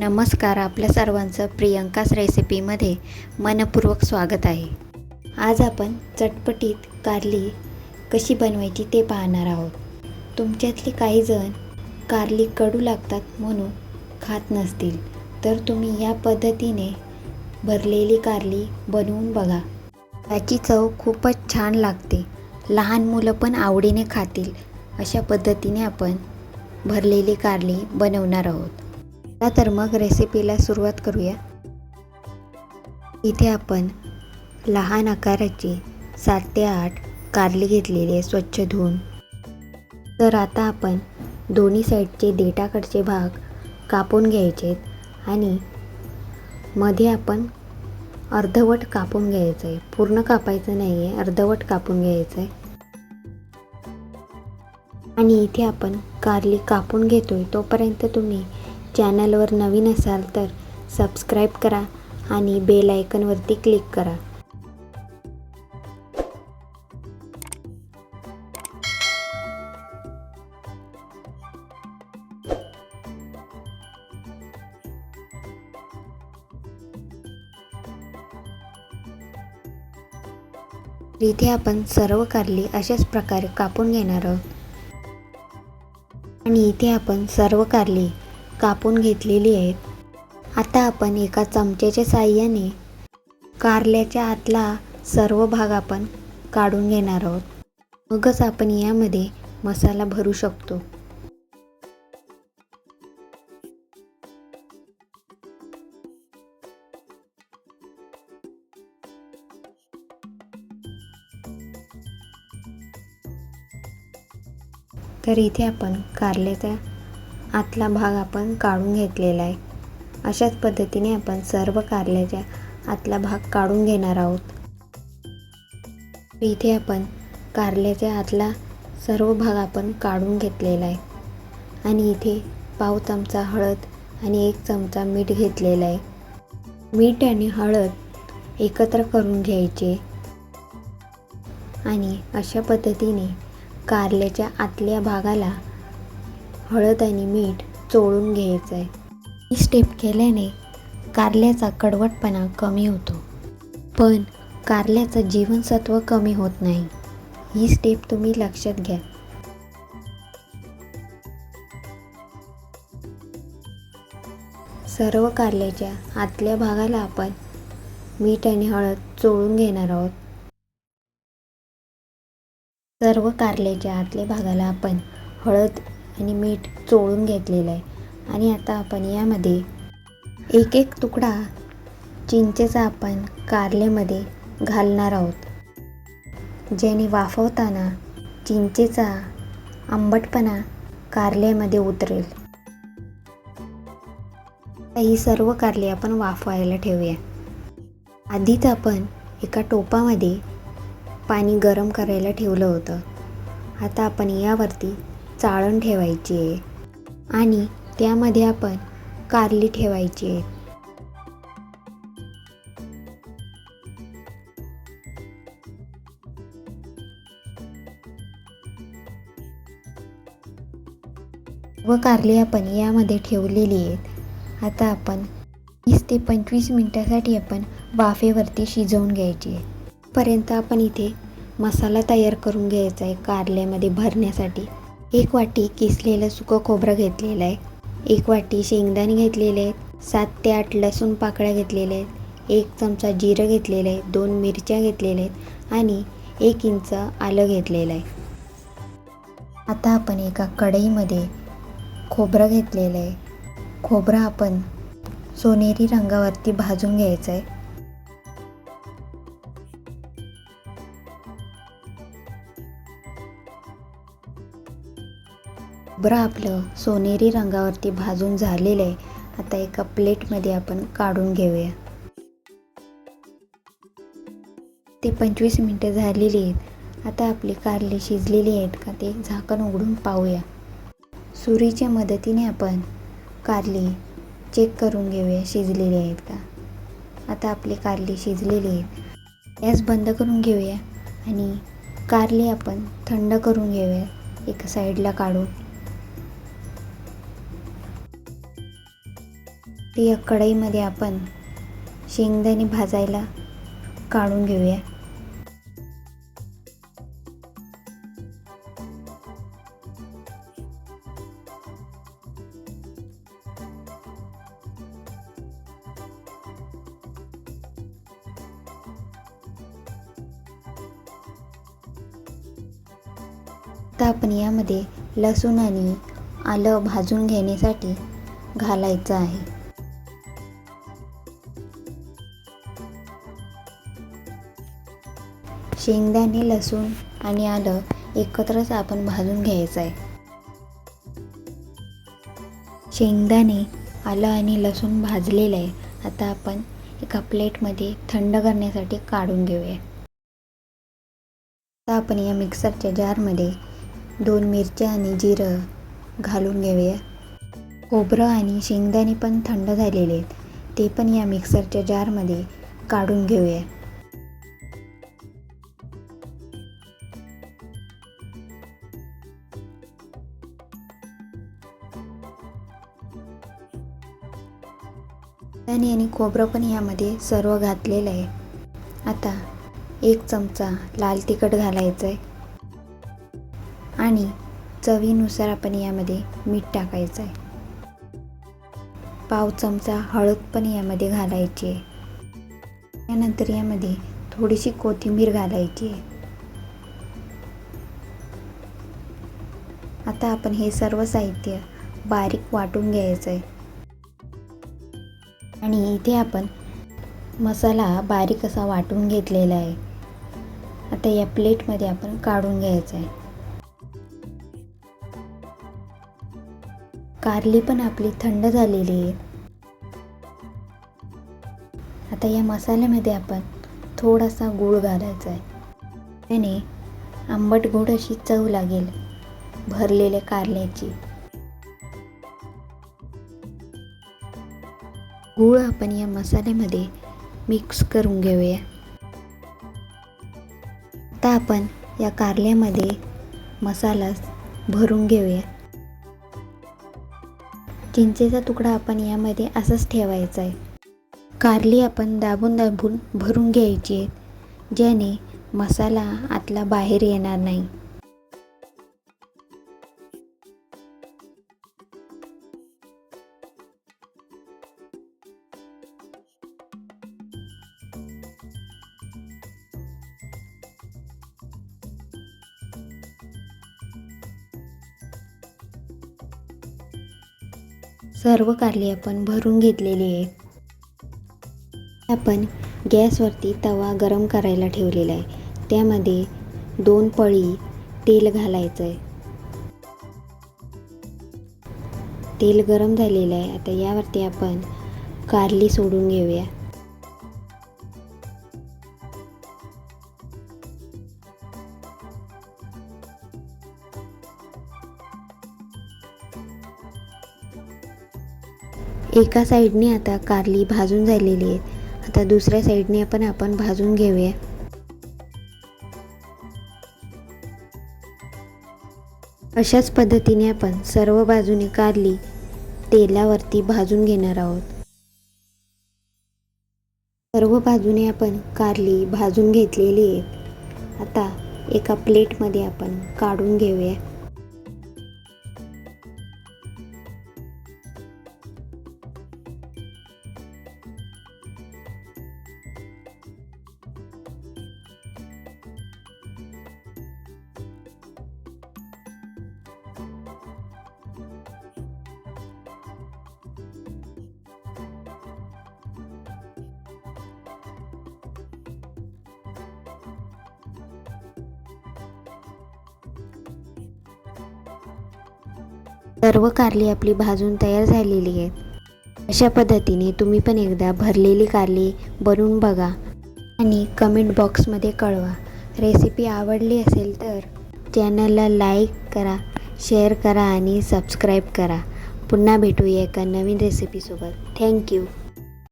नमस्कार आपल्या सर्वांचं प्रियंकास रेसिपीमध्ये मनपूर्वक स्वागत आहे. आज आपण चटपटीत कारली कशी बनवायची ते पाहणार आहोत. तुमच्यातले काही जण कारली कडू लागतात म्हणून खात नसतील तर तुम्ही या पद्धतीने भरलेली कारली बनवून बघा. त्याची चव खूपच छान लागते. लहान मुलं पण आवडीने खातील. अशा पद्धतीने आपण भरलेली कारली बनवणार आहोत. तर मग रेसिपीला सुरुवात करूया. इथे आपण लहान आकाराची सात ते आठ कारली घेतलेली आहे स्वच्छ धुवून. तर आता आपण दोन्ही साईडचे देटाकडचे भाग कापून घ्यायचे आहेत आणि मध्ये आपण अर्धवट कापून घ्यायचं आहे. पूर्ण कापायचं नाही आहे अर्धवट कापून घ्यायचं आहे. आणि इथे आपण कारली कापून घेतो आहे तोपर्यंत तुम्ही चॅनलवर नवीन असाल तर सबस्क्राईब करा आणि बेल आयकनवरती क्लिक करा. इथे आपण सर्व कारली अशाच प्रकारे कापून घेणार आहोत. आणि इथे आपण सर्व कारली कापून घेतलेली आहेत. आता आपण एका चमच्याच्या साह्याने कारल्याच्या आतला सर्व भाग आपण काढून घेणार आहोत. मगच आपण यामध्ये मसाला भरू शकतो. तर इथे आपण कारल्याचा आतला भाग आपण काढून घेतलेला आहे. अशाच पद्धतीने आपण सर्व कारल्याच्या आतला भाग काढून घेणार आहोत. इथे आपण कारल्याच्या आतला सर्व भाग आपण काढून घेतलेला आहे. आणि इथे पाव चमचा हळद आणि एक चमचा मीठ घेतलेला आहे. मीठ आणि हळद एकत्र करून घ्यायचे. आणि अशा पद्धतीने कारल्याच्या आतल्या भागाला हळद आणि मीठ चोळून घ्यायचं आहे ही स्टेप केल्याने कारल्याचा कडवटपणा कमी होतो. पण कारल्याचं जीवनसत्व कमी होत नाही. ही स्टेप तुम्ही लक्षात घ्या. सर्व कारल्याच्या आतल्या भागाला आपण मीठ आणि हळद चोळून घेणार आहोत. सर्व कारल्याच्या आतल्या भागाला आपण हळद आणि मीठ चोळून घेतलेलं आहे. आणि आता आपण यामध्ये एक एक तुकडा चिंचेचा आपण कारल्यामध्ये घालणार आहोत. ज्याने वाफवताना चिंचेचा आंबटपणा कारल्यामध्ये उतरेल. ही सर्व कारले आपण वाफवायला ठेवूया. आधीच आपण एका टोपामध्ये पाणी गरम करायला ठेवलं होतं. आता आपण यावरती चाळण ठेवायची आहे. आणि त्यामध्ये आपण कारली ठेवायची आहे. व कारली आपण यामध्ये ठेवलेली आहेत. आता आपण वीस ते पंचवीस मिनटासाठी आपण वाफेवरती शिजवून घ्यायची आहे. पर्यंत आपण इथे मसाला तयार करून घ्यायचा आहे कारल्यामध्ये भरण्यासाठी. एक वाटी किसलेलं सुकं खोबरं घेतलेलं आहे. एक वाटी शेंगदाणे घेतलेले आहेत. सात ते आठ लसूण पाकळ्या घेतलेल्या आहेत. एक चमचा जिरं घेतलेलं आहे. दोन मिरच्या घेतलेल्या आहेत आणि एक इंच आलं घेतलेलं आहे. आता आपण एका कढईमध्ये खोबरं घेतलेलं आहे. खोबरं आपण सोनेरी रंगावरती भाजून घ्यायचं आहे. खोबरं आपलं सोनेरी रंगावरती भाजून झालेलं आहे. आता एका प्लेटमध्ये आपण काढून घेऊया. ते पंचवीस मिनटं झालेली आहेत. आता आपली कारली शिजलेली आहेत का ते झाकण उघडून पाहूया. सुरीच्या मदतीने आपण कारली चेक करून घेऊया शिजलेली आहेत का. आता आपली कारली शिजलेली आहेत. गॅस बंद करून घेऊया आणि कारली आपण थंड करून घेऊया एका साईडला काढून. ती या कढईमध्ये आपण शेंगदाणे भाजायला काढून घेऊया. आता आपण यामध्ये लसूण आणि आलं भाजून घेण्यासाठी घालायचं आहे. शेंगदाणे लसूण आणि आलं एकत्रच आपण भाजून घ्यायचं आहे. शेंगदाणे आलं आणि लसूण भाजलेलं आहे. आता आपण एका प्लेटमध्ये थंड करण्यासाठी काढून घेऊया. आता आपण या मिक्सरच्या जारमध्ये दोन मिरच्या आणि जिरं घालून घेऊया. खोबरं आणि शेंगदाणे पण थंड झालेले आहेत. ते पण या मिक्सरच्या जारमध्ये काढून घेऊया. आणि आणि खोबरं पण यामध्ये सर्व घातलेलं आहे. आता एक चमचा लाल तिखट घालायचं आहे आणि चवीनुसार आपण यामध्ये मीठ टाकायचं आहे पाव चमचा हळद पण यामध्ये घालायची आहे. त्यानंतर यामध्ये थोडीशी कोथिंबीर घालायची आहे. आता आपण हे सर्व साहित्य बारीक वाटून घ्यायचं आहे आणि इथे आपण मसाला बारीक असा वाटून घेतलेला आहे. आता या प्लेटमध्ये आपण काढून घ्यायचं आहे. कारली पण आपली थंड झालेली आहे. आता या मसाल्यामध्ये आपण थोडासा गूळ घालायचा आहे. त्याने आंबट गोड अशी चव लागेल भरलेल्या कारल्याची. गूळ आपण या मसाल्यामध्ये मिक्स करून घेऊया. आता आपण या कारल्यामध्ये मसाला भरून घेऊया. चिंचेचा तुकडा आपण यामध्ये असंच ठेवायचा आहे. कारली आपण दाबून दाबून भरून घ्यायची आहे ज्याने मसाला आतला बाहेर येणार नाही. सर्व कारली आपण भरून घेतलेली आहे. आपण गॅसवरती तवा गरम करायला ठेवलेला आहे. त्यामध्ये दोन पळी तेल घालायचं आहे तेल गरम झालेलं आहे. आता यावरती आपण कारली सोडून घेऊया. एका साईडने आता कारली भाजून झालेली आहे आता दुसऱ्या साईडने पण आपण भाजून घेऊया. अशाच पद्धतीने आपण सर्व बाजूने कारली तेलावरती भाजून घेणार आहोत. सर्व बाजूने आपण कारली भाजून घेतलेली आहे आता एका प्लेटमध्ये आपण काढून घेऊया. सर्व कारली आपली भाजून तयार झालेली आहे. अशा पद्धतीने तुम्ही पण एकदा भरलेली कारली बनवून बघा आणि कमेंट बॉक्समध्ये कळवा. रेसिपी आवडली असेल तर चॅनलला लाईक करा शेअर करा आणि सबस्क्राईब करा. पुन्हा भेटूया एका नवीन रेसिपीसोबत थँक्यू